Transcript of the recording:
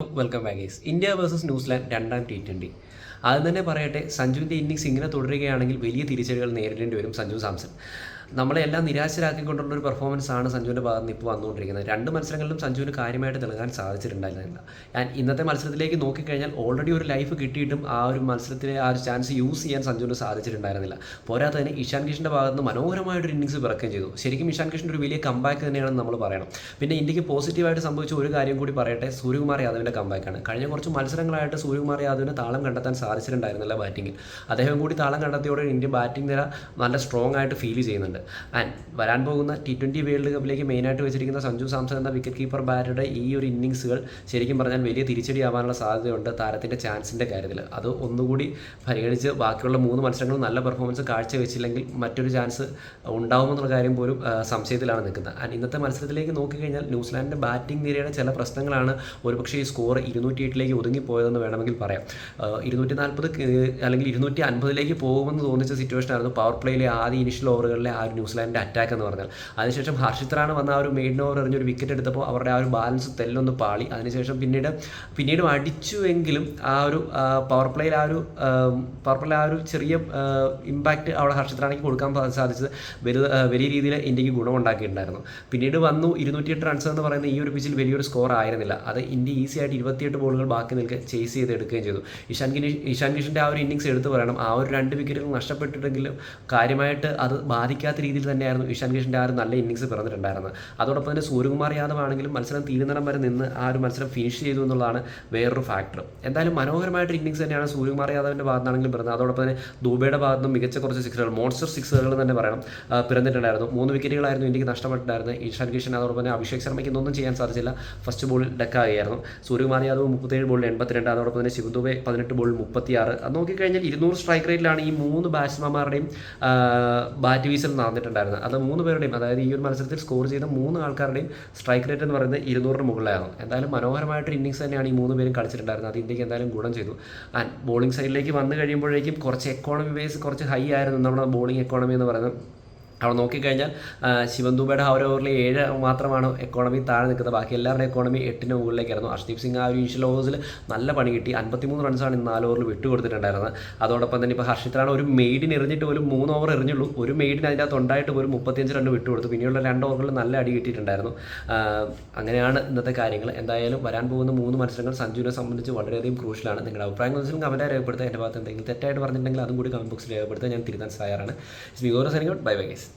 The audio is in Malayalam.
വെൽക്കം ബാഗേഴ്സ് ഇന്ത്യ വേഴ്സസ് ന്യൂസിലാൻഡ് രണ്ടാം ടി ട്വന്റി ആദ്യം തന്നെ പറയട്ടെ സഞ്ജുവിന്റെ ഇന്നിങ്സ് ഇങ്ങനെ തുടരുകയാണെങ്കിൽ വലിയ തിരിച്ചടികൾ നേരിടേണ്ടി വരും സഞ്ജു സാംസൺ. നമ്മളെ എല്ലാം നിരാശരാക്കിക്കൊണ്ടുള്ള ഒരു പെർഫോമൻസ് ആണ് സഞ്ജുവിന്റെ ഭാഗത്ത് നിന്ന് ഇപ്പോൾ വന്നുകൊണ്ടിരിക്കുന്നത്. രണ്ട് മത്സരങ്ങളിലും സഞ്ജുവിന് കാര്യമായിട്ട് തിളങ്ങാൻ സാധിച്ചിട്ടുണ്ടായിരുന്നില്ല. ഞാൻ ഇന്നത്തെ മത്സരത്തിലേക്ക് നോക്കിക്കഴിഞ്ഞാൽ ഓൾറെഡി ഒരു ലൈഫ് കിട്ടിയിട്ടും ആ ഒരു മത്സരത്തിലെ ആ ഒരു ചാൻസ് യൂസ് ചെയ്യാൻ സഞ്ജുവിന് സാധിച്ചിട്ടുണ്ടായിരുന്നില്ല. പോരാത്തതിന് ഇഷാൻ കിഷന്റെ ഭാഗത്ത് നിന്ന് മനോഹരമായിട്ടൊരു ഇന്നിങ്സ് പിറക്കുകയും ചെയ്തു. ശരിക്കും ഇഷാൻ കിഷൻ ഒരു വലിയ കമ്പാക്ക് തന്നെയാണെന്ന് നമ്മൾ പറയണം. പിന്നെ ഇന്ത്യയ്ക്ക് പോസിറ്റീവായിട്ട് സംഭവിച്ച ഒരു കാര്യം കൂടി പറയട്ടെ സൂര്യകുമാർ യാദവിന്റെ കമ്പാക്കാണ് കഴിഞ്ഞ കുറച്ച് മത്സരങ്ങളായിട്ട് സൂര്യകുമാർ യാദവിന് താളം കണ്ടെത്താൻ സാധിച്ചിട്ടുണ്ടായിരുന്നില്ല ബാറ്റിങ്ങിൽ അദ്ദേഹം കൂടി താളം കണ്ടെത്തിയോടെ ഇന്ത്യ ബാറ്റിംഗ് നില നല്ല സ്ട്രോങ് ആയിട്ട് ഫീൽ ചെയ്യുന്നുണ്ട്. ആൻഡ് വരാൻ പോകുന്ന ടി ട്വന്റി വേൾഡ് കപ്പിലേക്ക് മെയിനായിട്ട് വെച്ചിരിക്കുന്ന സഞ്ജു സാംസൺ എന്ന വിക്കറ്റ് കീപ്പർ ബാറ്ററുടെ ഈ ഒരു ഇന്നിങ്സുകൾ ശരിക്കും പറഞ്ഞാൽ വലിയ തിരിച്ചടി ആവാനുള്ള സാധ്യതയുണ്ട് താരത്തിന്റെ ചാൻസിന്റെ കാര്യത്തിൽ. അത് ഒന്നുകൂടി പരിഗണിച്ച് ബാക്കിയുള്ള മൂന്ന് മത്സരങ്ങളും നല്ല പെർഫോമൻസ് കാഴ്ചവെച്ചില്ലെങ്കിൽ മറ്റൊരു ചാൻസ് ഉണ്ടാവുമെന്നുള്ള കാര്യം പോലും സംശയത്തിലാണ് നിൽക്കുന്നത്. ആൻഡ് ഇന്നത്തെ മത്സരത്തിലേക്ക് നോക്കിക്കഴിഞ്ഞാൽ ന്യൂസിലാൻഡിന്റെ ബാറ്റിംഗ് നിരയുടെ ചില പ്രശ്നങ്ങളാണ് ഒരുപക്ഷേ ഈ സ്കോർ ഇരുന്നൂറ്റി എട്ടിലേക്ക് ഒതുങ്ങിപ്പോയതെന്ന് വേണമെങ്കിൽ പറയാം. ഇരുന്നൂറ്റി നാൽപ്പത് അല്ലെങ്കിൽ ഇരുന്നൂറ്റി അൻപതിലേക്ക് പോകുമെന്ന് തോന്നിച്ച സിറ്റുവേഷൻ ആയിരുന്നു പവർ പ്ലേയിലെ ആദ്യ ഇനിഷ്യൽ ഓവറുകളിലെ ആ ഒരു ന്യൂസിലാൻഡിന്റെ അറ്റാക്ക് എന്ന് പറഞ്ഞാൽ. അതിനുശേഷം ഹർഷിത്രാണ് വന്ന ആ ഒരു മെയ്ഡ് ഓവർ എറിഞ്ഞൊരു വിക്കറ്റ് എടുത്തപ്പോൾ അവരുടെ ആ ഒരു ബാലൻസ് തെല്ലൊന്ന് പാളി. അതിനുശേഷം പിന്നീട് പിന്നീട് അടിച്ചുവെങ്കിലും ആ ഒരു പവർ പ്ലേയിൽ ആ ഒരു പവർ പ്ലേ ആ ഒരു ചെറിയ ഇമ്പാക്റ്റ് അവിടെ ഹർഷിത്രാണിക്ക് കൊടുക്കാൻ സാധിച്ചത് വലിയ വലിയ രീതിയിൽ ഇന്ത്യയ്ക്ക് ഗുണമുണ്ടാക്കിയിട്ടുണ്ടായിരുന്നു. പിന്നീട് വന്നു ഇരുന്നൂറ്റിയെട്ട് റൺസ് എന്ന് പറയുന്ന ഈ ഒരു പിച്ചിൽ വലിയൊരു സ്കോർ ആയിരുന്നില്ല. അത് ഇന്ത്യ ഈസി ആയിട്ട് ഇരുപത്തിയെട്ട് ബോളുകൾ ബാക്കി നിൽക്കെ ചേസ് ചെയ്ത് എടുക്കുകയും ചെയ്തു. ഇഷാൻ കിനി ഇഷാൻ കിഷന്റെ ആ ഒരു ഇന്നിങ്സ് എടുത്തു പറയണം. ആ ഒരു രണ്ട് വിക്കറ്റുകൾ നഷ്ടപ്പെട്ടിട്ടെങ്കിലും കാര്യമായിട്ട് അത് ബാധിക്കാത്ത രീതിയിൽ തന്നെയായിരുന്നു ഇഷാൻ കിഷന്റെ ആ ഒരു നല്ല ഇന്നിങ്സ് പിറന്നിട്ടുണ്ടായിരുന്നത്. അതോടൊപ്പം തന്നെ സൂര്യകുമാർ യാദവ് ആണെങ്കിലും മത്സരം തീരുന്നിടം വരെ നിന്ന് ആ ഒരു മത്സരം ഫിനിഷ് ചെയ്തു എന്നുള്ളതാണ് വേറൊരു ഫാക്ടർ എന്തായാലും മനോഹരമായിട്ട് ഇന്നിങ്സ് തന്നെയാണ് സൂര്യകുമാർ യാദവിന്റെ ഭാഗത്താണെങ്കിലും പിറന്നത്. അതോടൊപ്പം തന്നെ ദുബൈയുടെ ഭാഗത്ത് നിന്നും മികച്ച കുറച്ച് സിക്സുകൾ മോൺസ്റ്റർ സിക്സുകൾ തന്നെ പറയണം പിറന്നിട്ടുണ്ടായിരുന്നു. മൂന്ന് വിക്കറ്റുകളായിരുന്നു ഇന്ത്യയ്ക്ക് നഷ്ടപ്പെട്ടിട്ടുണ്ടായിരുന്നത്. ഇഷാൻ കിഷൻ അതോടൊപ്പം തന്നെ അഭിഷേക് ശർമ്മയ്ക്ക് ഇതൊന്നും ചെയ്യാൻ സാധിച്ചില്ല. ഫസ്റ്റ് ബോളിൽ ഡെക്കാകുകയായിരുന്നു സൂര്യകുമാർ യാദവ് മുപ്പത്തേഴ് ബോളിൽ എൺപത്തിരണ്ട് അതോടൊപ്പം തന്നെ ശിവ ദുബെ പതിനെട്ട് ബോളിൽ മുപ്പത്തിയാറ്. അത് നോക്കിക്കഴിഞ്ഞാൽ ഇരുന്നൂറ് സ്ട്രൈക്ക് റേറ്റിലാണ് ഈ മൂന്ന് ബാറ്റ്സ്മാന്മാരുടെയും ബാറ്റ് വീസൽ നടന്നിട്ടുണ്ടായിരുന്നത് അത് മൂന്ന് പേരുടെയും അതായത് ഈ ഒരു മത്സരത്തിൽ സ്കോർ ചെയ്ത മൂന്ന് ആൾക്കാരുടെയും സ്ട്രൈക്ക് റേറ്റ് എന്ന് പറയുന്നത് ഇരുന്നൂറിന് മുകളിലായിരുന്നു. എന്തായാലും മനോഹരമായിട്ട് ഇന്നിങ്സ് തന്നെയാണ് ഈ മൂന്ന് പേരും കളിച്ചിട്ടുണ്ടായിരുന്നത്. അത് ഇന്ത്യയ്ക്ക് എന്തായാലും ഗുണം ചെയ്തു. ആൻഡ് ബോളിംഗ് സൈഡിലേക്ക് വന്നു കഴിയുമ്പോഴേക്കും കുറച്ച് എക്കോണമി ബേസ് കുറച്ച് ഹൈ ആയിരുന്നു. നമ്മുടെ ബോളിംഗ് എക്കോണമി എന്ന് പറയുന്നത്. അവിടെ നോക്കിക്കഴിഞ്ഞാൽ ദുബയുടെ ആ ഒരു ഓവറിൽ ഏഴ് മാത്രമാണ് എക്കോണമി താഴെ നിൽക്കുന്നത്. ബാക്കി എല്ലാവരുടെയും എക്കോണമി എട്ടിന് മുകളിലേക്കായിരുന്നു. അർഷ്ദീപ് സിംഗ് ആ ഒരു ഇനിഷ്യൽ ഓവേഴ്സിൽ നല്ല പണി കിട്ടി. അൻപത്തിമൂന്ന് റൺസാണ് ഇന്ന് നാല് ഓവറിൽ വിട്ടുകൊടുത്തിട്ടുണ്ടായിരുന്നത്. അതോടൊപ്പം തന്നെ ഇപ്പോൾ ഹർഷിത്രാണ് ഒരു മെയ്ഡിന് എറിഞ്ഞിട്ട് പോലും മൂന്ന് ഓവർ എറിഞ്ഞുള്ളൂ. ഒരു മെയ്ഡിന് അതിന്റെ അകത്ത് ഉണ്ടായിട്ട് ഒരു മുപ്പത്തിയഞ്ച് റൺ വിട്ടുകൊടുത്തു. പിന്നെയുള്ള രണ്ട് ഓവറുകളിൽ നല്ല അടി കിട്ടിയിട്ടുണ്ടായിരുന്നു. അങ്ങനെയാണ് ഇന്നത്തെ കാര്യങ്ങൾ. എന്തായാലും വരാൻ പോകുന്ന മൂന്ന് മത്സരങ്ങൾ സഞ്ജുവിനെ സംബന്ധിച്ച് വളരെയധികം ക്രൂഷ്യലാണ് നിങ്ങളുടെ അഭിപ്രായങ്ങൾ വെച്ചാൽ കമന്റായി രേഖപ്പെടുത്തുക. എന്റെ ഭാഗത്ത് എന്തെങ്കിലും തെറ്റായിട്ട് പറഞ്ഞിട്ടുണ്ടെങ്കിൽ അതും കൂടി കമന്റ് ബോക്സിൽ രേഖപ്പെടുത്തുക. ഞാൻ തിരുത്താൻ സഹായമാണ് ബൈ ബൈ ഗൈസ്